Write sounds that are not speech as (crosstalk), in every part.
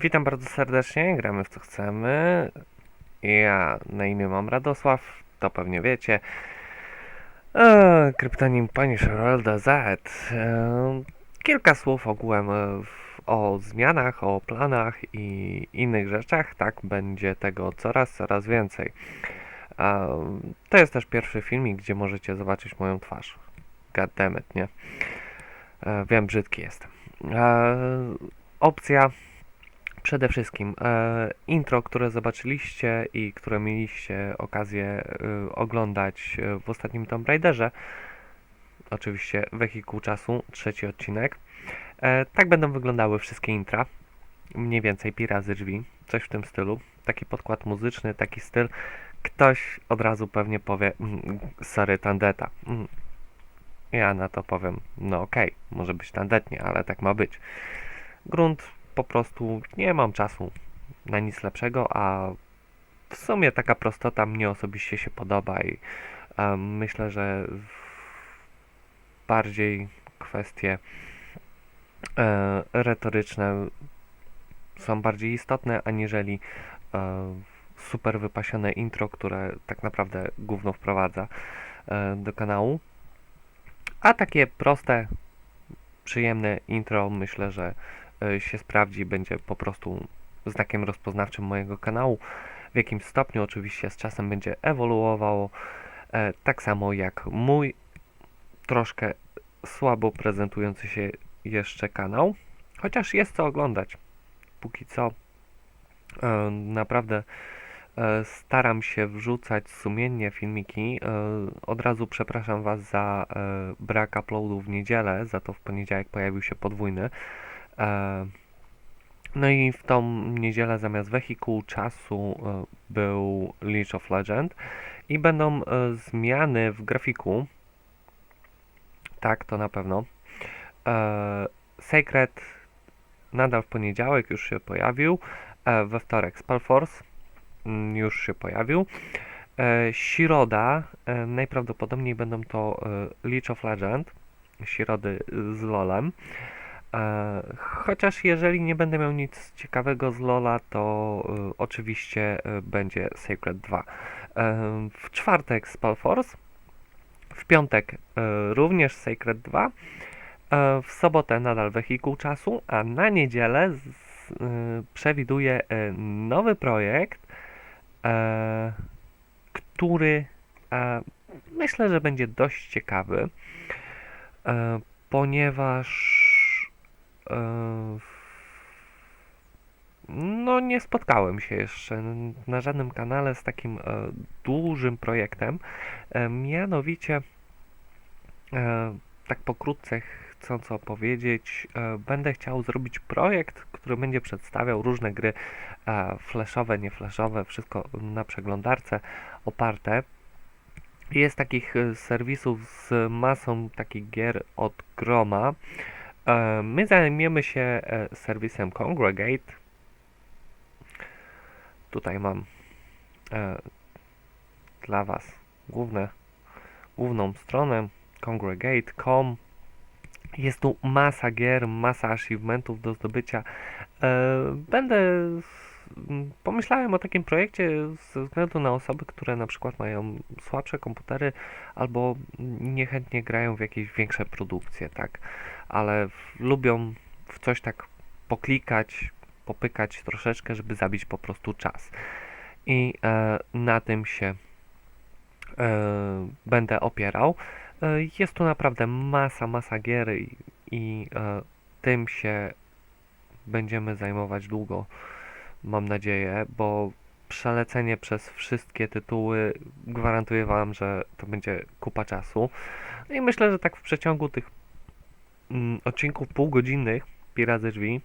Witam bardzo serdecznie, gramy w co chcemy. Ja na imię mam Radosław, to pewnie wiecie. E, kryptonim Punisher Z. E, kilka słów ogółem e, w- o zmianach, o planach i innych rzeczach. Tak, będzie tego coraz, coraz więcej. E, to jest też pierwszy filmik, gdzie możecie zobaczyć moją twarz. Goddammit, nie? E, wiem, brzydki jestem. E, opcja Przede wszystkim e, intro, które zobaczyliście i które mieliście okazję e, oglądać e, w ostatnim Tomb Raiderze, oczywiście wehikuł czasu, trzeci odcinek. E, tak będą wyglądały wszystkie intra, mniej więcej pi razy drzwi, coś w tym stylu. Taki podkład muzyczny, taki styl. Ktoś od razu pewnie powie, "Mm, sorry, tandeta. Mm. Ja na to powiem, no okej, może być tandetnie, ale tak ma być. Grunt po prostu nie mam czasu na nic lepszego, a w sumie taka prostota mnie osobiście się podoba i em, myślę, że bardziej kwestie e, retoryczne są bardziej istotne, aniżeli e, super wypasione intro, które tak naprawdę gówno wprowadza e, do kanału. A takie proste, przyjemne intro myślę, że się sprawdzi, będzie po prostu znakiem rozpoznawczym mojego kanału. W jakim stopniu oczywiście z czasem będzie ewoluowało, e, tak samo jak mój troszkę słabo prezentujący się jeszcze kanał, chociaż jest co oglądać. Póki co e, naprawdę e, staram się wrzucać sumiennie filmiki. E, od razu przepraszam Was za e, brak uploadu w niedzielę, za to w poniedziałek pojawił się podwójny. E, no i w tą niedzielę zamiast wehikuł czasu e, był League of Legend i będą e, zmiany w grafiku. Tak, to na pewno. Sacred nadal w poniedziałek już się pojawił. We wtorek Spellforce mm, już się pojawił. E, najprawdopodobniej będą to League of Legend. Shirody z LOLem. E, chociaż jeżeli nie będę miał nic ciekawego z Lola, to e, oczywiście e, będzie Sacred 2. E, w czwartek Spellforce, w piątek również Sacred 2, e, w sobotę nadal Wehikuł Czasu, a na niedzielę przewiduję nowy projekt, który myślę, że będzie dość ciekawy, ponieważ no nie spotkałem się jeszcze na żadnym kanale z takim e, dużym projektem. Mianowicie, e, tak pokrótce chcąc opowiedzieć, e, będę chciał zrobić projekt, który będzie przedstawiał różne gry flashowe, nie flashowe, wszystko na przeglądarce oparte. Jest takich serwisów z masą takich gier od groma. E, My zajmiemy się e, serwisem Congregate. Tutaj mam e, dla Was główne, główną stronę congregate.com. Jest tu masa gier, masa achievementów do zdobycia. Będę pomyślałem o takim projekcie ze względu na osoby, które na przykład mają słabsze komputery albo niechętnie grają w jakieś większe produkcje, tak? Ale lubią w coś tak poklikać, popykać troszeczkę, żeby zabić po prostu czas. I e, na tym się e, będę opierał. E, jest tu naprawdę masa, masa gier i, i e, tym się będziemy zajmować długo, mam nadzieję, bo przelecenie przez wszystkie tytuły gwarantuję Wam, że to będzie kupa czasu. No i myślę, że tak w przeciągu tych mm, odcinków półgodzinnych pi razy drzwi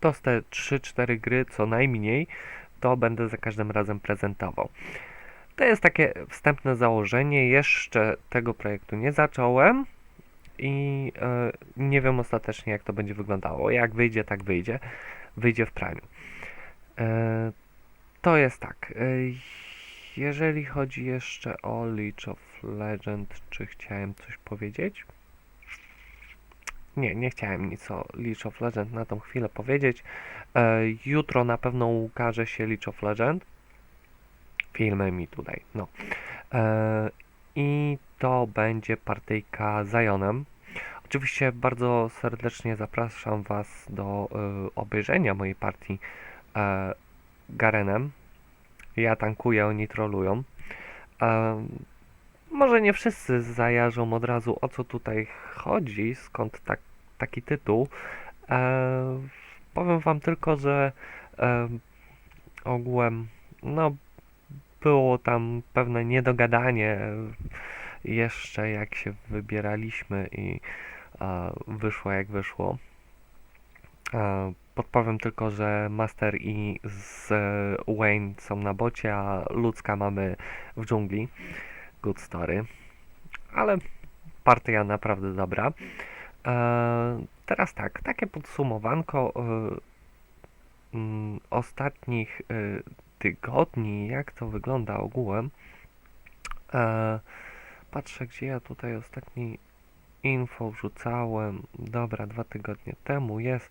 to z te 3-4 gry co najmniej to będę za każdym razem prezentował. To jest takie wstępne założenie. Jeszcze tego projektu nie zacząłem i e, nie wiem ostatecznie jak to będzie wyglądało. Jak wyjdzie, tak wyjdzie. Wyjdzie w praniu. E, to jest tak. E, jeżeli chodzi jeszcze o League of Legend, czy chciałem coś powiedzieć? nie, nie chciałem nic o League of Legends na tą chwilę powiedzieć. E, jutro na pewno ukaże się League of Legends. Filmem i tutaj, no. I to będzie partyjka z Zionem. Oczywiście bardzo serdecznie zapraszam Was do obejrzenia mojej partii e, Garenem. Ja tankuję, oni trolują. E, może nie wszyscy zajarzą od razu o co tutaj chodzi, skąd tak, taki tytuł. E, powiem Wam tylko, że e, ogółem no, było tam pewne niedogadanie jeszcze jak się wybieraliśmy i e, wyszło jak wyszło. E, podpowiem tylko, że Master i z e, Wayne są na bocie, a ludzka mamy w dżungli. Good story. Ale partia naprawdę dobra. E, teraz tak, takie podsumowanko e, mm, ostatnich e, tygodni, jak to wygląda ogółem. E, patrzę, gdzie ja tutaj ostatni info wrzucałem. Dobra, dwa tygodnie temu jest.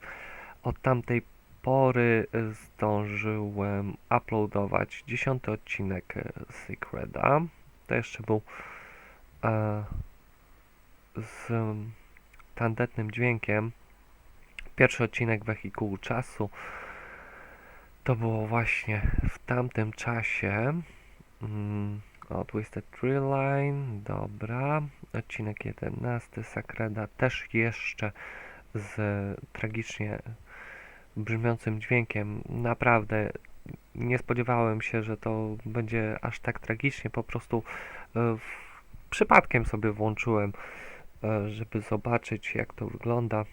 Od tamtej pory e, zdążyłem uploadować dziesiąty odcinek e, Secreta. To jeszcze był e, z tandetnym dźwiękiem. Pierwszy odcinek Wehikułu Czasu to było właśnie w tamtym czasie. Mm, o, Twisted Tree Line, dobra. Odcinek 11, Sakreda też jeszcze z tragicznie brzmiącym dźwiękiem. Naprawdę nie spodziewałem się, że to będzie aż tak tragicznie. Po prostu e, przypadkiem sobie włączyłem, e, żeby zobaczyć jak to wygląda.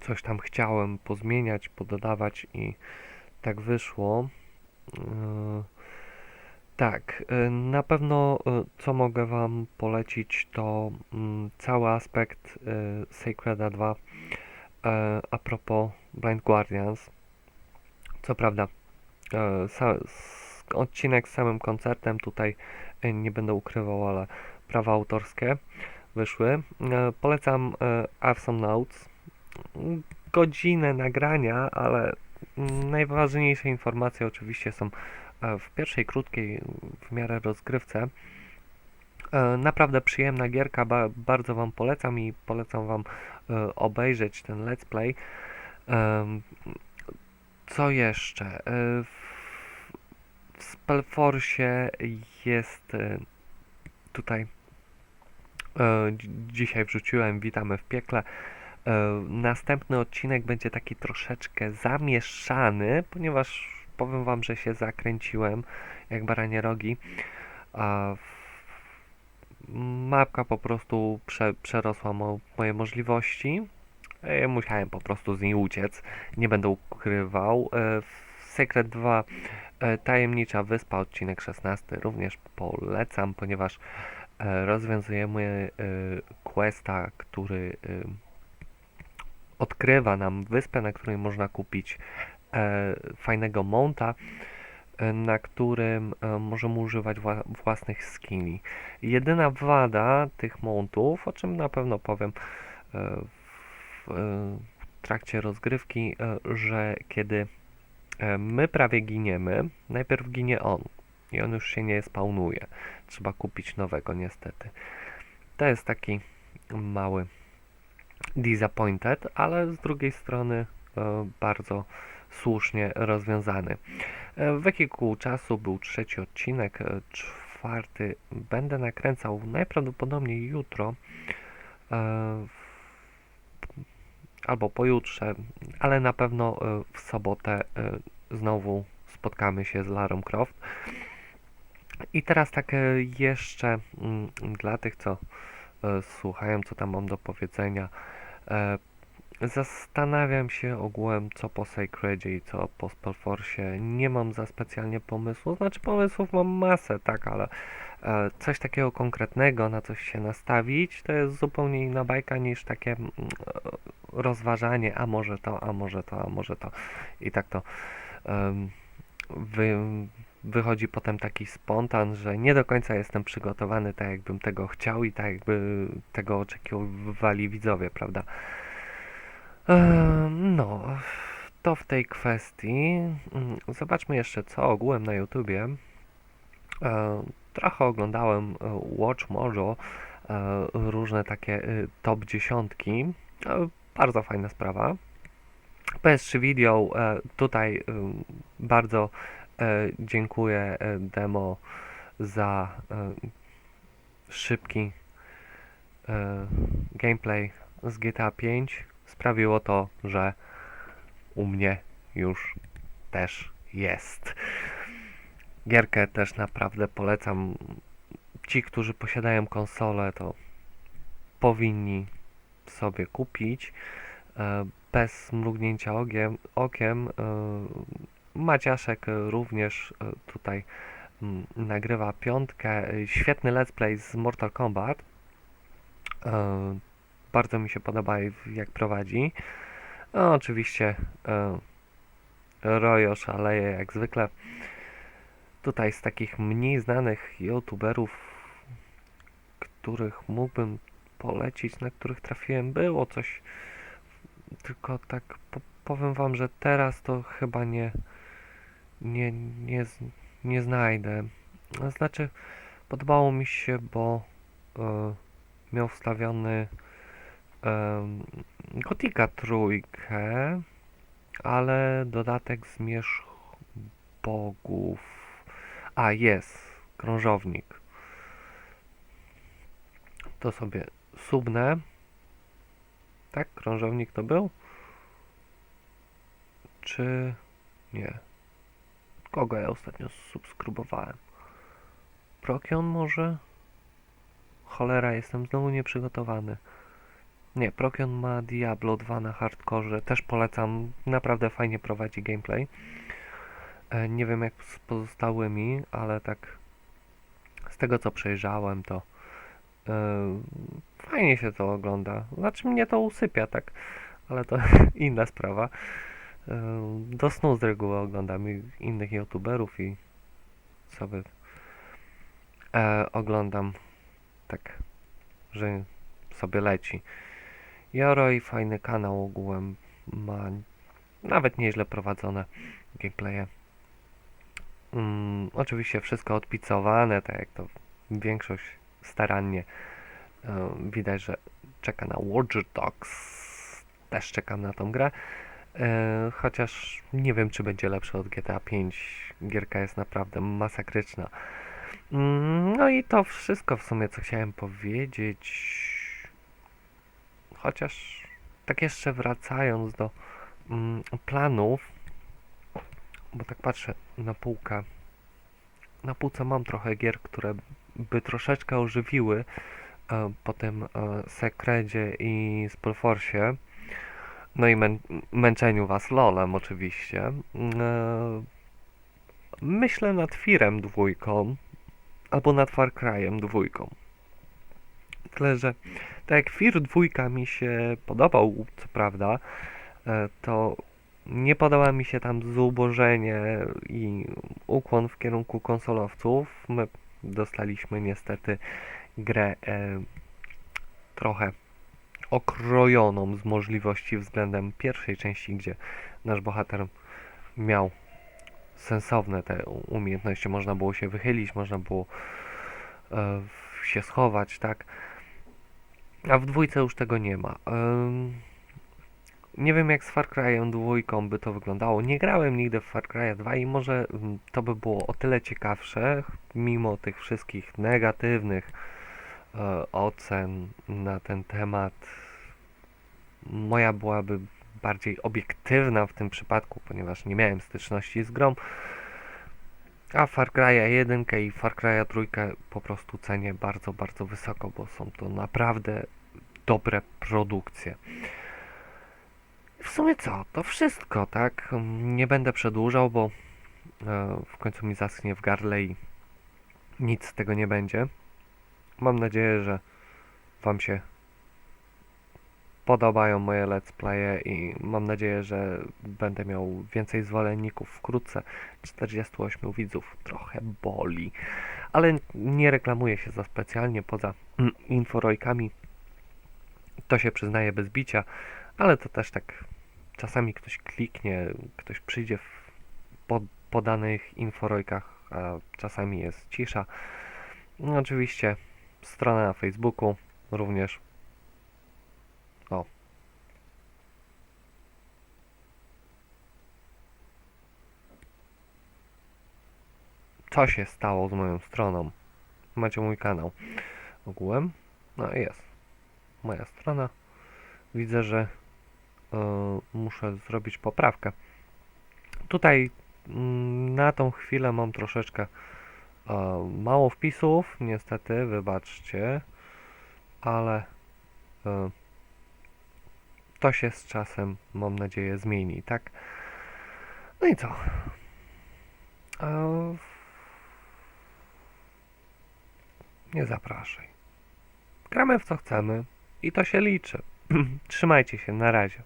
Coś tam chciałem pozmieniać, pododawać i tak wyszło. E, tak, na pewno co mogę Wam polecić to mm, cały aspekt Sacreda 2 e, a propos Blind Guardians. Co prawda, e, odcinek z samym koncertem tutaj e, nie będę ukrywał, ale prawa autorskie wyszły. E, polecam Awesome Notes. Godzinę nagrania, ale najważniejsze informacje oczywiście są w pierwszej krótkiej w miarę rozgrywce. Naprawdę przyjemna gierka, ba, bardzo Wam polecam i polecam Wam obejrzeć ten let's play. Co jeszcze? E, W Spellforce jest e, tutaj e, dzi- dzisiaj wrzuciłem Witamy w piekle. Następny odcinek będzie taki troszeczkę zamieszany, ponieważ powiem Wam, że się zakręciłem jak baranie rogi. Mapka po prostu prze, przerosła mo, moje możliwości. E, Musiałem po prostu z niej uciec. Nie będę ukrywał. E, w Secret 2 e, Tajemnicza Wyspa, odcinek 16 również polecam, ponieważ rozwiązujemy questa, który odkrywa nam wyspę, na której można kupić fajnego monta, na którym możemy używać wła własnych skilli. Jedyna wada tych montów, o czym na pewno powiem e, w trakcie rozgrywki, e, że kiedy e, my prawie giniemy, najpierw ginie on i on już się nie spawnuje. Trzeba kupić nowego niestety. To jest taki mały disappointed, ale z drugiej strony bardzo słusznie rozwiązany. W wehikułu czasu był trzeci odcinek, czwarty będę nakręcał najprawdopodobniej jutro albo pojutrze, ale na pewno e, w sobotę e, znowu spotkamy się z Larą Croft. I teraz tak e, jeszcze mm, dla tych, co słuchają, co tam mam do powiedzenia. Zastanawiam się ogółem, co po Sacredzie i co po Spellforce. Nie mam za specjalnie pomysłu. Znaczy, pomysłów mam masę, tak, ale coś takiego konkretnego, na coś się nastawić, to jest zupełnie inna bajka niż takie mm, rozważanie, a może to, a może to, a może to. I tak to wy, wychodzi potem taki spontan, że nie do końca jestem przygotowany tak, jakbym tego chciał i tak, jakby tego oczekiwali widzowie, prawda? No, to w tej kwestii. Mm, Zobaczmy jeszcze co ogółem na YouTubie. E, Trochę oglądałem e, Watch Mojo, e, różne takie top dziesiątki. Bardzo fajna sprawa. PS3 Video, tutaj bardzo dziękuję demo za szybki gameplay z GTA 5 sprawiło to, że u mnie już też jest. Gierkę też naprawdę polecam. Ci, którzy posiadają konsolę, to powinni sobie kupić. E, Bez mrugnięcia okiem, okiem e, Maciaszek również e, tutaj nagrywa piątkę. Świetny let's play z Mortal Kombat. Bardzo mi się podoba jak prowadzi. No, oczywiście e, Rojo szaleje jak zwykle. Tutaj z takich mniej znanych youtuberów, których mógłbym polecić, na których trafiłem, było coś. Tylko tak po, powiem wam, że teraz to chyba nie nie, nie, nie znajdę. Znaczy, podobało mi się, bo e, miał wstawiony um, Gotika trójkę, ale dodatek Zmierzch Bogów. A, jest, krążownik. To sobie subnę. Tak, krążownik to był? Czy nie? Kogo ja ostatnio subskrybowałem? Prokion może? Cholera, jestem znowu nieprzygotowany. Nie, Prokion ma Diablo 2 na hardkorze. Też polecam. Naprawdę fajnie prowadzi gameplay. E, nie wiem jak z pozostałymi, ale tak z tego co przejrzałem, to e, fajnie się to ogląda. Znaczy mnie to usypia, tak, ale to (laughs) inna sprawa. E, do snu z reguły oglądam i innych youtuberów i sobie e, oglądam tak, że sobie leci. Yoroi fajny kanał ogółem ma nawet nieźle prowadzone gameplaye. Mm, oczywiście wszystko odpicowane, tak jak to większość starannie. E, widać, że czeka na Watch Dogs. Też czekam na tą grę. E, chociaż nie wiem, czy będzie lepsze od GTA 5. Gierka jest naprawdę masakryczna. Mm, no i to wszystko w sumie, co chciałem powiedzieć. Chociaż tak jeszcze wracając do mm, planów, bo tak patrzę na półkę. Na półce mam trochę gier, które by troszeczkę ożywiły e, po tym e, Sekredzie i Spellforce. No i mę męczeniu was lolem oczywiście. E, myślę nad Firem dwójką albo nad Far Cry'em dwójką. Tyle, że tak jak Fir dwójka mi się podobał, co prawda, e, to nie podoba mi się tam zubożenie i ukłon w kierunku konsolowców. My dostaliśmy niestety grę e, trochę okrojoną z możliwości względem pierwszej części, gdzie nasz bohater miał sensowne te umiejętności. Można było się wychylić, można było e, się schować, tak? A w dwójce już tego nie ma. Ym, nie wiem jak z Far Cry'em dwójką by to wyglądało. Nie grałem nigdy w Far Cry'a 2 i może mm, to by było o tyle ciekawsze, mimo tych wszystkich negatywnych e, ocen na ten temat. Moja byłaby bardziej obiektywna w tym przypadku, ponieważ nie miałem styczności z grą. A Far Cry'a 1 i Far Cry'a 3 po prostu cenię bardzo, bardzo wysoko, bo są to naprawdę dobre produkcje. Sumie co? To wszystko, tak? Nie będę przedłużał, bo e, w końcu mi zaschnie w gardle i nic z tego nie będzie. Mam nadzieję, że Wam się podobają moje let's playe i mam nadzieję, że będę miał więcej zwolenników wkrótce. 48 widzów trochę boli, ale nie reklamuję się za specjalnie poza mm, inforojkami. To się przyznaje bez bicia. ale to też tak czasami ktoś kliknie, ktoś przyjdzie w pod, podanych inforojkach, a czasami jest cisza. No, oczywiście strona na Facebooku również. O. Co się stało z moją stroną? Macie mój kanał ogółem. No jest. Moja strona. Widzę, że muszę zrobić poprawkę. Tutaj mm, na tą chwilę mam troszeczkę e, mało wpisów, niestety, wybaczcie, ale e, to się z czasem, mam nadzieję, zmieni, tak? No i co? E, nie zapraszaj. Gramy w co chcemy i to się liczy. (clears throat) Trzymajcie się, na razie.